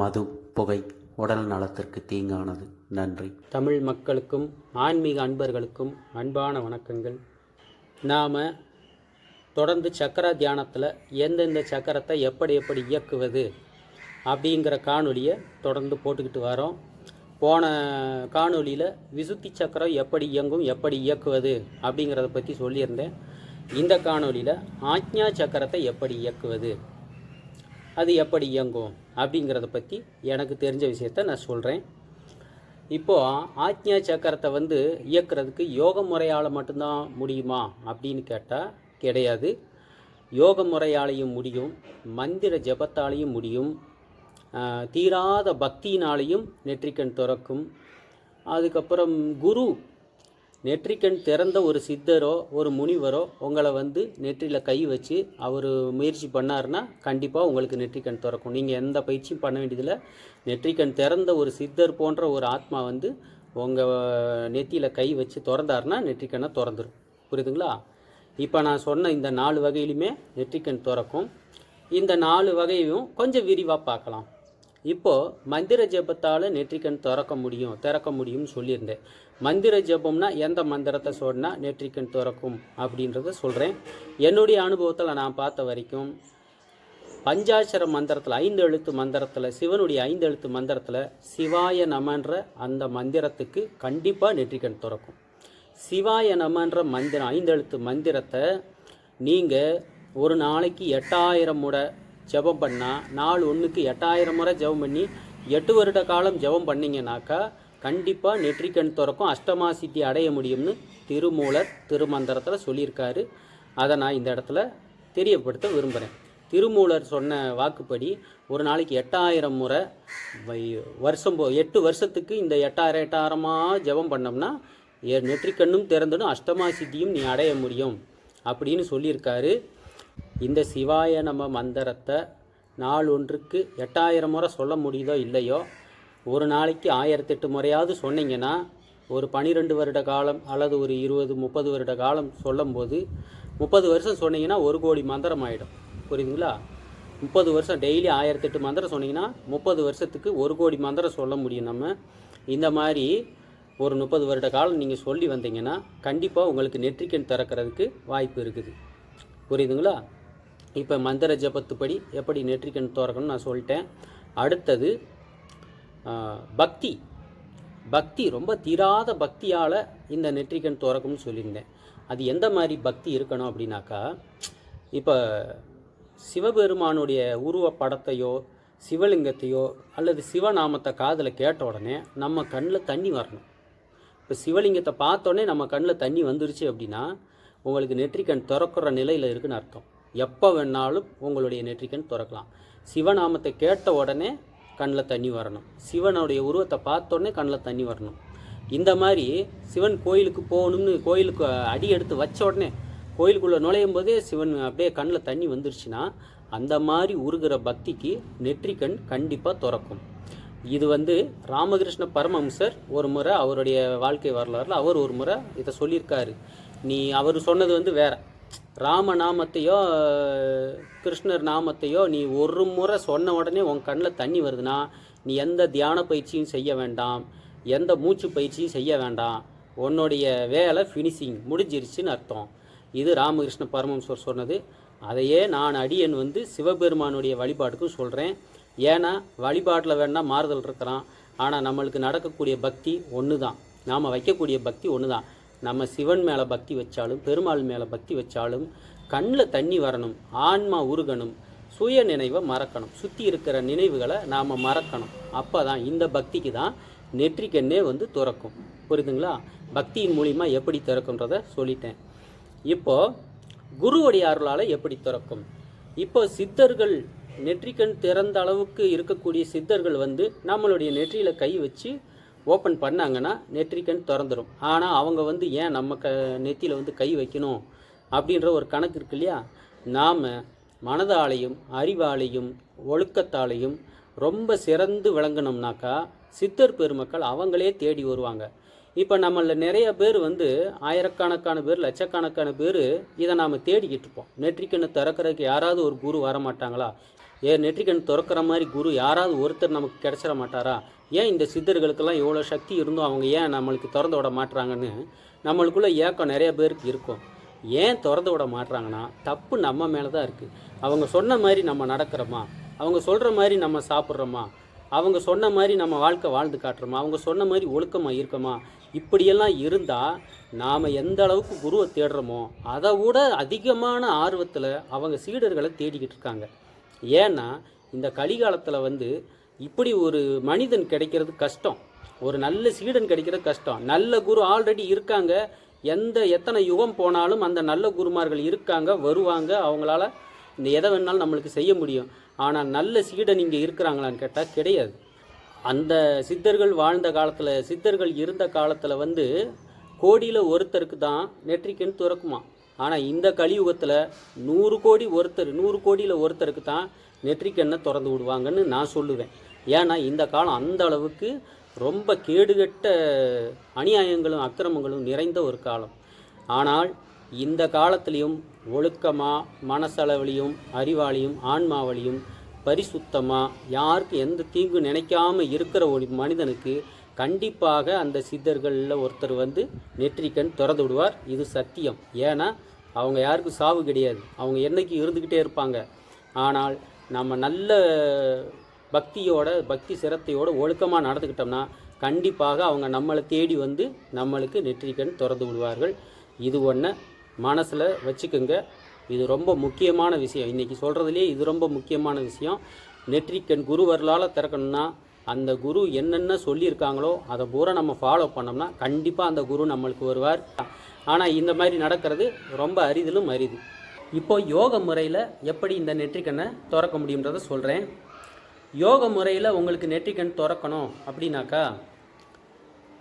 மது புகை உடல் நலத்திற்கு தீங்கானது. நன்றி. தமிழ் மக்களுக்கும் ஆன்மீக அன்பர்களுக்கும் அன்பான வணக்கங்கள். நாம் தொடர்ந்து சக்கர தியானத்தில் எந்தெந்த சக்கரத்தை எப்படி எப்படி இயக்குவது அப்படிங்கிற காணொலியை தொடர்ந்து போட்டுக்கிட்டு வரோம். போன காணொலியில் விசுத்தி சக்கரம் எப்படி இயங்கும் எப்படி இயக்குவது அப்படிங்கிறத பற்றி சொல்லியிருந்தேன். இந்த காணொலியில் ஆக்ஞா சக்கரத்தை எப்படி இயக்குவது அது எப்படி இயங்கும் அப்படிங்கிறத பற்றி எனக்கு தெரிஞ்ச விஷயத்த நான் சொல்கிறேன் இப்போது ஆக்ஞா சக்கரத்தை வந்து இயக்குறதுக்கு யோக முறையால் மட்டும்தான் முடியுமா அப்படின்னு கேட்டால் கிடையாது. யோக முறையாலையும் முடியும் மந்திர ஜபத்தாலையும் முடியும் தீராத பக்தியினாலையும் நெற்றிக்கண் திறக்கும். அதுக்கப்புறம் குரு நெற்றிக்கண் திறந்த ஒரு சித்தரோ ஒரு முனிவரோ உங்களை வந்து நெற்றியில் கை வச்சு அவர் முயற்சி பண்ணாருன்னா கண்டிப்பாக உங்களுக்கு நெற்றிக்கண் திறக்கும். நீங்கள் எந்த பயிற்சியும் பண்ண வேண்டியதில்லை. நெற்றிக்கண் திறந்த ஒரு சித்தர் போன்ற ஒரு ஆத்மா வந்து உங்கள் நெத்தியில் கை வச்சு திறந்தாருன்னா நெற்றிக்கண்ணை திறந்துரும். புரியுதுங்களா? இப்போ நான் சொன்ன இந்த நாலு வகையிலுமே நெற்றிக்கண் திறக்கும். இந்த நாலு வகையும் கொஞ்சம் விரிவாக பார்க்கலாம். இப்போது மந்திர ஜெபத்தால் நெற்றிக்கண் திறக்க முடியும் திறக்க முடியும்னு சொல்லியிருந்தேன். மந்திர ஜெபம்னா எந்த மந்திரத்தை சொன்னால் நெற்றிக்கண் திறக்கும் அப்படின்றத சொல்கிறேன் என்னுடைய அனுபவத்தில் நான் பார்த்த வரைக்கும் பஞ்சாட்சர மந்திரத்தில் ஐந்து எழுத்து மந்திரத்தில் சிவனுடைய ஐந்து எழுத்து மந்திரத்தில் சிவாய நமன்ற அந்த மந்திரத்துக்கு கண்டிப்பாக நெற்றிக்கண் திறக்கும். சிவாய நமன்ற மந்திரம் ஐந்து எழுத்து மந்திரத்தை நீங்கள் ஒரு நாளைக்கு எட்டாயிரம் முறை ஜெபம் பண்ணால் நாள் ஒன்றுக்கு எட்டாயிரம் முறை ஜெபம் பண்ணி எட்டு வருட காலம் ஜெபம் பண்ணீங்கன்னாக்கா கண்டிப்பாக நெற்றிக்கண் திறக்கும் அஷ்டமா சித்தி அடைய முடியும்னு திருமூலர் திருமந்திரத்தில் சொல்லியிருக்காரு. அதை நான் இந்த இடத்துல தெரியப்படுத்த விரும்புகிறேன் திருமூலர் சொன்ன வாக்குப்படி ஒரு நாளைக்கு எட்டாயிரம் முறை வை- வருஷம் போ எட்டு வருஷத்துக்கு இந்த எட்டாயிரம் எட்டாயிரமாக ஜெபம் பண்ணோம்னா எ- நெற்றிக்கண்ணும் திறந்துடும் அஷ்டமா சித்தியும் நீ அடைய முடியும் அப்படின்னு சொல்லியிருக்காரு. இந்த சிவாய நம மந்திரத்தை நாள் ஒன்றுக்கு எட்டாயிரம் முறை சொல்ல முடியுதோ இல்லையோ? ஒரு நாளைக்கு ஆயிரத்தெட்டு முறையாவது சொன்னீங்கன்னா ஒரு பனிரெண்டு வருட காலம் அல்லது ஒரு இருபது முப்பது வருட காலம் சொல்லும்போது முப்பது வருஷம் சொன்னீங்கன்னா ஒரு கோடி மந்திரம் ஆகிடும் புரியுதுங்களா? முப்பது வருஷம் டெய்லி ஆயிரத்தெட்டு மந்திரம் சொன்னீங்கன்னா முப்பது வருஷத்துக்கு ஒரு கோடி மந்திரம் சொல்ல முடியும் நம்ம. இந்த மாதிரி ஒரு முப்பது வருட காலம் நீங்கள் சொல்லி வந்தீங்கன்னா கண்டிப்பாக உங்களுக்கு நெற்றிக்கண் திறக்கிறதுக்கு வாய்ப்பு இருக்குது. புரியுதுங்களா? இப்போ மந்திர ஜபத்துப்படி எப்படி நெற்றிக்கண் திறக்கணும்னு நான் சொல்லிட்டேன். அடுத்தது பக்தி. பக்தி ரொம்ப தீராத பக்தியால் இந்த நெற்றிக்கண் துறக்கும்னு சொல்லியிருந்தேன். அது எந்த மாதிரி பக்தி இருக்கணும் அப்படின்னாக்கா இப்போ சிவபெருமானுடைய உருவப்படத்தையோ சிவலிங்கத்தையோ அல்லது சிவநாமத்தை காதில் கேட்ட உடனே நம்ம கண்ணில் தண்ணி வரணும். இப்போ சிவலிங்கத்தை பார்த்தோன்னே நம்ம கண்ணில் தண்ணி வந்துருச்சு அப்படின்னா உங்களுக்கு நெற்றிக்கண் திறக்கிற நிலையில் இருக்குன்னு அர்த்தம். எப்போ வேணாலும் உங்களுடைய நெற்றிக்கண் திறக்கலாம். சிவநாமத்தை கேட்ட உடனே கண்ணில் தண்ணி வரணும். சிவனுடைய உருவத்தை பார்த்தோடனே கண்ணில் தண்ணி வரணும். இந்த மாதிரி சிவன் கோயிலுக்கு போகணும்னு கோயிலுக்கு அடி எடுத்து வச்ச உடனே கோயிலுக்குள்ளே நுழையும் போதே சிவன் அப்படியே கண்ணில் தண்ணி வந்துருச்சுன்னா அந்த மாதிரி உருகிற பக்திக்கு நெற்றிக்கண் கண்டிப்பாக திறக்கும். இது வந்து ராமகிருஷ்ண பரமஹம்சர் ஒரு முறை அவருடைய வாழ்க்கை வரலாறுல அவர் ஒரு முறை இதை சொல்லியிருக்காரு. நீ அவர் சொன்னது வந்து வேற. ராம நாமத்தையோ கிருஷ்ணர் நாமத்தையோ நீ ஒரு முறை சொன்ன உடனே உன் கண்ணில் தண்ணி வருதுன்னா நீ எந்த தியான பயிற்சியும் செய்ய வேண்டாம். எந்த மூச்சு பயிற்சியும் செய்ய வேண்டாம். உன்னுடைய வேலை ஃபினிஷிங் முடிஞ்சிருச்சுன்னு அர்த்தம். இது ராமகிருஷ்ண பரமஹம்சர் சொன்னது. அதையே நான் அடியன் வந்து சிவபெருமானுடைய வழிபாட்டுக்கும் சொல்கிறேன் ஏன்னா வழிபாட்டில் வேணால் மாறுதல் இருக்கிறான் ஆனால் நம்மளுக்கு நடக்கக்கூடிய பக்தி ஒன்று தான் நாம் வைக்கக்கூடிய பக்தி ஒன்று தான் நம்ம சிவன் மேலே பக்தி வச்சாலும் பெருமாள் மேலே பக்தி வச்சாலும் கண்ணில் தண்ணி வரணும் ஆன்மா உருகணும் சுய நினைவை மறக்கணும். சுற்றி இருக்கிற நினைவுகளை நாம் மறக்கணும். அப்போ தான் இந்த பக்திக்கு தான் நெற்றிக்கண்ணே வந்து திறக்கும். புரியுதுங்களா? பக்தியின் மூலிமா எப்படி திறக்குன்றத சொல்லிட்டேன். இப்போது குருவுடைய அருளால் எப்படி திறக்கும்? இப்போ சித்தர்கள் நெற்றிக்கண் திறந்த அளவுக்கு இருக்கக்கூடிய சித்தர்கள் வந்து நம்மளுடைய நெற்றியில் கை வச்சு ஓப்பன் பண்ணாங்கன்னா நெற்றிக்கண் திறந்துடும் ஆனால் அவங்க வந்து ஏன் நம்ம க நெத்தியில் வந்து கை வைக்கணும் அப்படின்ற ஒரு கணக்கு இருக்கு இல்லையா? நாம் மனதாலையும் அறிவாலையும் ஒழுக்கத்தாலையும் ரொம்ப சிறந்து விளங்கினோம்னாக்கா சித்தர் பெருமக்கள் அவங்களே தேடி வருவாங்க. இப்போ நம்மள நிறைய பேர் வந்து ஆயிரக்கணக்கான பேர் லட்சக்கணக்கான பேர் இதை நாம் தேடிக்கிட்டு இருப்போம். நெற்றிக்கண்ணு திறக்கிறதுக்கு யாராவது ஒரு குரு வர மாட்டாங்களா ஏ நெற்றிக்கண் திறக்கிற மாதிரி குரு யாராவது ஒருத்தர் நமக்கு கிடச்சிட மாட்டாரா? ஏன் இந்த சித்தர்களுக்கெல்லாம் இவ்வளோ சக்தி இருந்தும் அவங்க ஏன் நம்மளுக்கு திறந்து விட மாட்டுறாங்கன்னு நம்மளுக்குள்ளே ஏக்கம் நிறைய பேருக்கு இருக்கும். ஏன் திறந்து விட மாட்டுறாங்கன்னா தப்பு நம்ம மேலே தான் இருக்குது அவங்க சொன்ன மாதிரி நம்ம நடக்கிறோமா? அவங்க சொல்கிற மாதிரி நம்ம சாப்பிட்றோமா? அவங்க சொன்ன மாதிரி நம்ம வாழ்க்கை வாழ்ந்து காட்டுறோமா? அவங்க சொன்ன மாதிரி ஒழுக்கமாக இருக்கோமா? இப்படியெல்லாம் இருந்தால் நாம் எந்த அளவுக்கு குருவை தேடுறோமோ அதை விட அதிகமான ஆர்வத்தில் அவங்க சீடர்களை தேடிக்கிட்டு இருக்காங்க. ஏன்னா இந்த கலிகாலத்தில் வந்து இப்படி ஒரு மனிதன் கிடைக்கிறது கஷ்டம். ஒரு நல்ல சீடன் கிடைக்கிறது கஷ்டம். நல்ல குரு ஆல்ரெடி இருக்காங்க. எந்த எத்தனை யுகம் போனாலும் அந்த நல்ல குருமார்கள் இருக்காங்க வருவாங்க. அவங்களால இந்த எதை வேணாலும் நம்மளுக்கு செய்ய முடியும். ஆனால் நல்ல சீடன் இங்கே இருக்கிறாங்களான்னு கேட்டால் கிடையாது. அந்த சித்தர்கள் வாழ்ந்த காலத்தில் சித்தர்கள் இருந்த காலத்தில் வந்து கோடியில் ஒருத்தருக்கு தான் நெற்றிக்கண் துறக்குமா ஆனால் இந்த கலியுகத்தில் நூறு கோடி ஒருத்தர் நூறு கோடியில் ஒருத்தருக்கு தான் நெற்றிக்கண்ணை திறந்து விடுவாங்கன்னு நான் சொல்லுவேன். ஏன்னா இந்த காலம் அந்த அளவுக்கு ரொம்ப கேடுகட்ட அநியாயங்களும் அக்கிரமங்களும் நிறைந்த ஒரு காலம். ஆனால் இந்த காலத்திலையும் ஒழுக்கமாக மனசளவிலையும் அறிவாளியும் ஆன்மாவளியும் பரிசுத்தமாக யாருக்கு எந்த தீங்கு நினைக்காம இருக்கிற ஒரு மனிதனுக்கு கண்டிப்பாக அந்த சித்தர்களில் ஒருத்தர் வந்து நெற்றிக்கண் திறந்து விடுவார். இது சத்தியம். ஏன்னா அவங்க யாருக்கும் சாவு கிடையாது. அவங்க என்னைக்கு இருந்துக்கிட்டே இருப்பாங்க. ஆனால் நம்ம நல்ல பக்தியோட பக்தி சிரத்தையோட ஒழுக்கமாக நடந்துக்கிட்டோம்னா கண்டிப்பாக அவங்க நம்மளை தேடி வந்து நம்மளுக்கு நெற்றிக்கண் திறந்து விடுவார்கள். இது ஒன்று மனசில் வச்சுக்கோங்க. இது ரொம்ப முக்கியமான விஷயம். இன்றைக்கி சொல்கிறதுலே இது ரொம்ப முக்கியமான விஷயம். நெற்றிக்கண் குருவர்களால் திறக்கணும்னா அந்த குரு என்னென்ன சொல்லியிருக்காங்களோ அதை பூரா நம்ம ஃபாலோ பண்ணோம்னா கண்டிப்பாக அந்த குரு நம்மளுக்கு வருவார். ஆனால் இந்த மாதிரி நடக்கிறது ரொம்ப அரிதிலும் அரிது. இப்போ யோக முறையில் எப்படி இந்த நெற்றிக்கண்ணை திறக்க முடியுன்றதை சொல்கிறேன் யோக முறையில் உங்களுக்கு நெற்றிக்கண் திறக்கணும் அப்படின்னாக்கா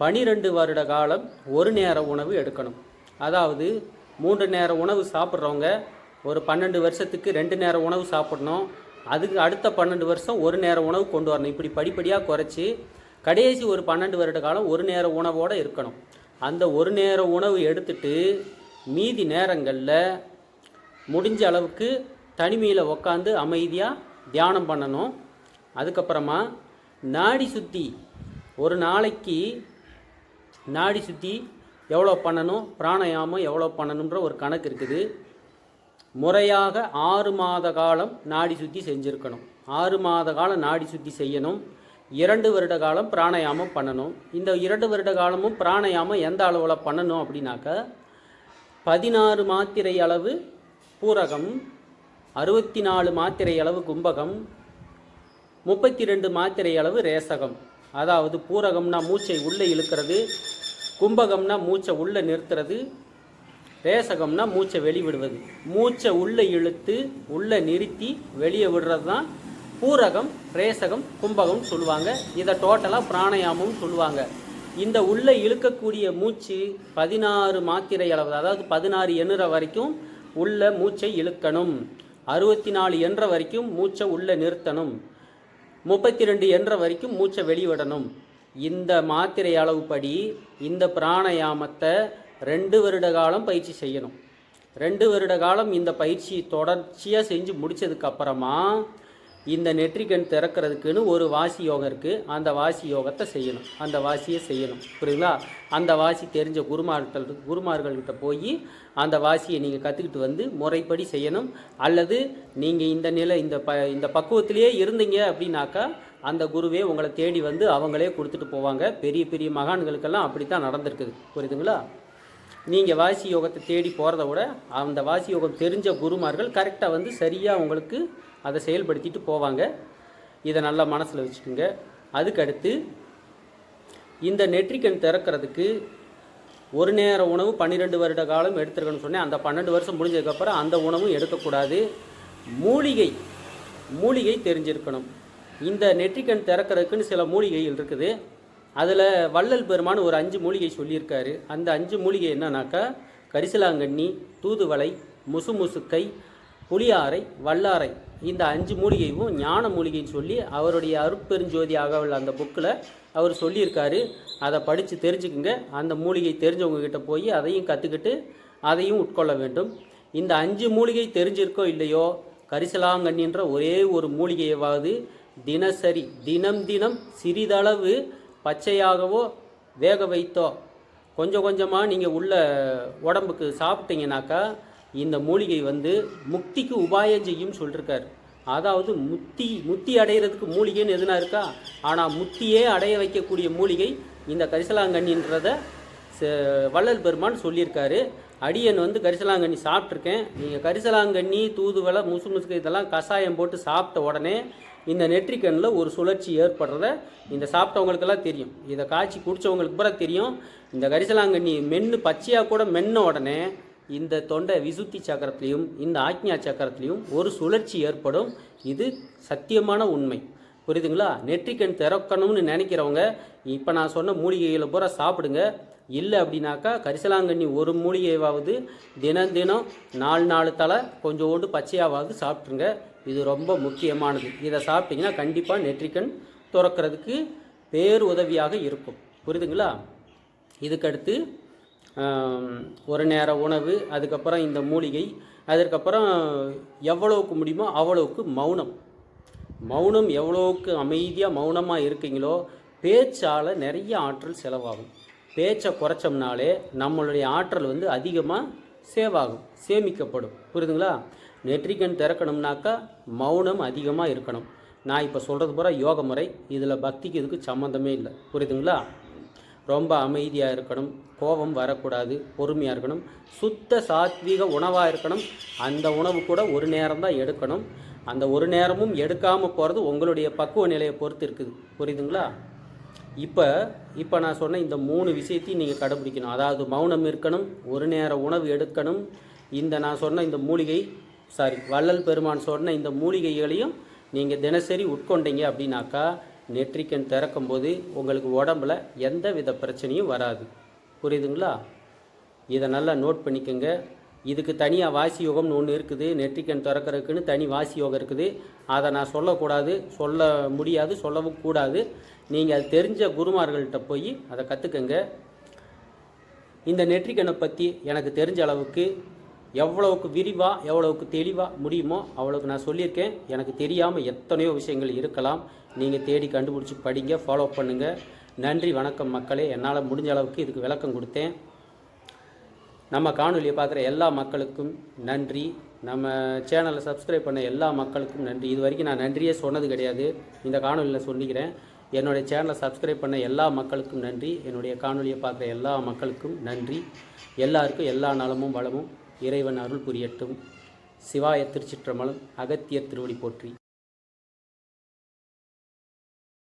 பனிரெண்டு வருட காலம் ஒரு நேர உணவு எடுக்கணும். அதாவது மூன்று நேர உணவு சாப்பிட்றவங்க ஒரு பன்னெண்டு வருஷத்துக்கு ரெண்டு நேர உணவு சாப்பிடணும். அதுக்கு அடுத்த பன்னெண்டு வருஷம் ஒரு நேர உணவு கொண்டு வரணும். இப்படி படிப்படியாக குறைச்சி கடைசி ஒரு பன்னெண்டு வருட காலம் ஒரு நேர உணவோடு இருக்கணும். அந்த ஒரு நேர உணவு எடுத்துட்டு மீதி நேரங்களில் முடிஞ்ச அளவுக்கு தனிமையில் உக்காந்து அமைதியாக தியானம் பண்ணணும். அதுக்கப்புறமா நாடி சுத்தி ஒரு நாளைக்கு நாடி சுத்தி எவ்வளோ பண்ணணும்? பிராணாயாமம் எவ்வளோ பண்ணணுன்ற ஒரு கணக்கு இருக்குது. முறையாக ஆறு மாத காலம் நாடி சுத்தி செஞ்சுருக்கணும். ஆறு மாத காலம் நாடி சுத்தி செய்யணும். இரண்டு வருட காலம் பிராணாயாமம் பண்ணணும். இந்த இரண்டு வருட காலமும் பிராணாயாமம் எந்த அளவில் பண்ணணும் அப்படின்னாக்கா பதினாறு மாத்திரை அளவு பூரகம் அறுபத்தி நாலு மாத்திரை அளவு கும்பகம் முப்பத்தி ரெண்டு மாத்திரை அளவு ரேசகம். அதாவது பூரகம்னா மூச்சை உள்ளே இழுக்கிறது கும்பகம்னா மூச்சை உள்ளே நிறுத்துறது பேசகம்னா மூச்சை வெளிவிடுவது. மூச்சை உள்ளே இழுத்து உள்ளே நிறுத்தி வெளியே விடுறது தான் பூரகம் ரேசகம் கும்பகம் சொல்லுவாங்க. இதை டோட்டலாக பிராணயாமம் சொல்லுவாங்க. இந்த உள்ளே இழுக்கக்கூடிய மூச்சு பதினாறு மாத்திரை அளவு அதாவது பதினாறு எண்ணுற வரைக்கும் உள்ள மூச்சை இழுக்கணும். அறுபத்தி நாலு என்ற வரைக்கும் மூச்சை உள்ளே நிறுத்தணும். முப்பத்தி ரெண்டு என்ற வரைக்கும் மூச்சை வெளிவிடணும். இந்த மாத்திரை அளவுப்படி இந்த பிராணயாமத்தை ரெண்டு வருட காலம் பயிற்சி செய்யணும். ரெண்டு வருட காலம் இந்த பயிற்சி தொடர்ச்சியாக செஞ்சு முடித்ததுக்கப்புறமா இந்த நெற்றிக்கண் திறக்கிறதுக்குன்னு ஒரு வாசி யோகம் இருக்குது அந்த வாசி யோகத்தை செய்யணும். அந்த வாசியை செய்யணும். புரியுங்களா அந்த வாசி தெரிஞ்ச குருமார்கள் குருமார்கள்கிட்ட போய் அந்த வாசியை நீங்கள் கற்றுக்கிட்டு வந்து முறைப்படி செய்யணும். அல்லது நீங்கள் இந்த நிலை இந்த ப இந்த பக்குவத்திலேயே இருந்தீங்க அப்படின்னாக்கா அந்த குருவே உங்களை தேடி வந்து அவங்களே கொடுத்துட்டு போவாங்க. பெரிய பெரிய மகான்களுக்கெல்லாம் அப்படி தான் நடந்திருக்குது. புரியுதுங்களா? நீங்கள் வாசி யோகத்தை தேடி போகிறத விட அந்த வாசி யோகம் தெரிஞ்ச குருமார்கள் கரெக்டாக வந்து சரியாக உங்களுக்கு அதை செயல்படுத்திட்டு போவாங்க. இதை நல்லா மனசில் வச்சுக்கோங்க. அதுக்கடுத்து இந்த நெற்றிக்கண் திறக்கிறதுக்கு ஒரு நேர உணவு பன்னிரெண்டு வருட காலம் எடுத்துருக்கணும்னு சொன்னேன். அந்த பன்னெண்டு வருஷம் முடிஞ்சதுக்கப்புறம் அந்த உணவும் எடுக்கக்கூடாது. மூலிகை மூலிகை தெரிஞ்சிருக்கணும். இந்த நெற்றிக்கண் திறக்கிறதுக்குன்னு சில மூலிகைகள் இருக்குது. அதில் வள்ளல் பெருமான் ஒரு அஞ்சு மூலிகை சொல்லியிருக்காரு. அந்த அஞ்சு மூலிகை என்னன்னாக்கா கரிசலாங்கண்ணி தூதுவளை முசுமுசுக்கை புளியாரை வல்லாரை. இந்த அஞ்சு மூலிகையும் ஞான மூலிகைன்னு சொல்லி அவருடைய அருட்பெருஞ்சோதி அகவல் அந்த புக்கில் அவர் சொல்லியிருக்காரு. அதை படித்து தெரிஞ்சுக்குங்க. அந்த மூலிகை தெரிஞ்சவங்கக்கிட்ட போய் அதையும் கற்றுக்கிட்டு அதையும் உட்கொள்ள வேண்டும். இந்த அஞ்சு மூலிகை தெரிஞ்சிருக்கோ இல்லையோ கரிசலாங்கண்ணின்ற ஒரே ஒரு மூலிகையவாவது தினசரி தினம் தினம் சிறிதளவு பச்சையாகவோ வேக வைத்தோ கொஞ்சம் கொஞ்சமாக நீங்கள் உள்ள உடம்புக்கு சாப்பிட்டீங்கனாக்கா இந்த மூலிகை வந்து முக்திக்கு உபாயம் செய்யும் சொல்லியிருக்காரு அதாவது முத்தி முத்தி அடையிறதுக்கு மூலிகைன்னு எதுனா இருக்கா? ஆனால் முத்தியே அடைய வைக்கக்கூடிய மூலிகை இந்த கரிசலாங்கண்ணின்றத ச- வள்ளல் பெருமான் சொல்லியிருக்காரு. அடியன் வந்து கரிசலாங்கண்ணி சாப்பிட்ருக்கேன் நீங்கள் கரிசலாங்கண்ணி தூதுவளை முசு முசுக்கு இதெல்லாம் கஷாயம் போட்டு சாப்பிட்ட உடனே இந்த நெற்றிக்கண்ணில் ஒரு சுழற்சி ஏற்படுறத இந்த சாப்பிட்டவங்களுக்கெல்லாம் தெரியும். இதை காய்ச்சி குடித்தவங்களுக்கு பூரா தெரியும். இந்த கரிசலாங்கண்ணி மென்று பச்சையாக கூட மென்ன உடனே இந்த தொண்டை விசுத்தி சக்கரத்துலேயும் இந்த ஆக்ஞா சக்கரத்துலேயும் ஒரு சுழற்சி ஏற்படும். இது சத்தியமான உண்மை. புரியுதுங்களா? நெற்றிக்கண் திறக்கணும்னு நினைக்கிறவங்க இப்போ நான் சொன்ன மூலிகைகளை பூரா சாப்பிடுங்க. இல்லை அப்படின்னாக்கா கரிசலாங்கண்ணி ஒரு மூலிகையாவது தினம் தினம் நாலு நாலு தலை கொஞ்சோண்டு பச்சையாவது சாப்பிட்ருங்க இது ரொம்ப முக்கியமானது. இதை சாப்பிட்டீங்கன்னா கண்டிப்பாக நெற்றிக்கண் துறக்கிறதுக்கு பேர் உதவியாக இருக்கும். புரியுதுங்களா? இதுக்கடுத்து ஒரு நேர உணவு அதுக்கப்புறம் இந்த மூலிகை அதற்கப்புறம் எவ்வளவுக்கு முடியுமோ அவ்வளவுக்கு மௌனம். மௌனம் எவ்வளோவுக்கு அமைதியாக மௌனமாக இருக்கீங்களோ பேச்சால் நிறைய ஆற்றல் செலவாகும். பேச்சை குறைச்சோம்னாலே நம்மளுடைய ஆற்றல் வந்து அதிகமாக சேவாகும் சேமிக்கப்படும். புரியுதுங்களா? நெற்றிக்கண் திறக்கணும்னாக்கா மௌனம் அதிகமாக இருக்கணும். நான் இப்போ சொல்கிறது பூரா யோக முறை. இதில் பக்திக்கு இதுக்கு சம்மந்தமே இல்லை. புரியுதுங்களா? ரொம்ப அமைதியாக இருக்கணும். கோபம் வரக்கூடாது. பொறுமையாக இருக்கணும். சுத்த சாத்வீக உணவாக இருக்கணும். அந்த உணவு கூட ஒரு நேரம் தான் எடுக்கணும். அந்த ஒரு நேரமும் எடுக்காமல் போகிறது உங்களுடைய பக்குவ நிலையை பொறுத்து இருக்குது. புரியுதுங்களா? இப்போ இப்போ நான் சொன்ன இந்த மூணு விஷயத்தையும் நீங்கள் கடைபிடிக்கணும். அதாவது மௌனம் இருக்கணும் ஒரு நேர உணவு எடுக்கணும். இந்த நான் சொன்ன இந்த மூலிகை சாரி வள்ளல் பெருமான் சொன்ன இந்த மூலிகைகளையும் நீங்கள் தினசரி உட்கொண்டீங்க அப்படின்னாக்கா நெற்றிக்கண் திறக்கும்போது உங்களுக்கு உடம்புல எந்த வித பிரச்சனையும் வராது. புரியுதுங்களா? இதை நல்லா நோட் பண்ணிக்கோங்க. இதுக்கு தனியாக வாசி யோகம்னு ஒன்று இருக்குது. நெற்றிக்கண் திறக்கிறதுக்குன்னு தனி வாசி யோகம் இருக்குது. அதை நான் சொல்லக்கூடாது சொல்ல முடியாது சொல்லவும் கூடாது. நீங்கள் அது தெரிஞ்ச குருமார்கள்கிட்ட போய் அதை கற்றுக்கங்க இந்த நெற்றிக்கண்ணை பற்றி எனக்கு தெரிஞ்ச அளவுக்கு எவ்வளவுக்கு விரிவாக எவ்வளவுக்கு தெளிவாக முடியுமோ அவ்வளோக்கு நான் சொல்லியிருக்கேன். எனக்கு தெரியாமல் எத்தனையோ விஷயங்கள் இருக்கலாம். நீங்கள் தேடி கண்டுபிடிச்சி படிங்க ஃபாலோ பண்ணுங்கள் நன்றி வணக்கம் மக்களே. என்னால் முடிஞ்ச அளவுக்கு இதுக்கு விளக்கம் கொடுத்தேன். நம்ம காணொலியை பார்க்குற எல்லா மக்களுக்கும் நன்றி. நம்ம சேனலை சப்ஸ்கிரைப் பண்ண எல்லா மக்களுக்கும் நன்றி. இது வரைக்கும் நான் நன்றியே சொன்னது கிடையாது. இந்த காணொலியில் சொல்லிக்கிறேன். என்னுடைய சேனலை சப்ஸ்கிரைப் பண்ண எல்லா மக்களுக்கும் நன்றி. என்னுடைய காணொலியை பார்க்குற எல்லா மக்களுக்கும் நன்றி. எல்லாருக்கும் எல்லா நலமும் வளமும் இறைவன் அருள் புரியட்டும். சிவாய திருச்சிற்றம்பலம் அகத்திய திருவடி போற்றி.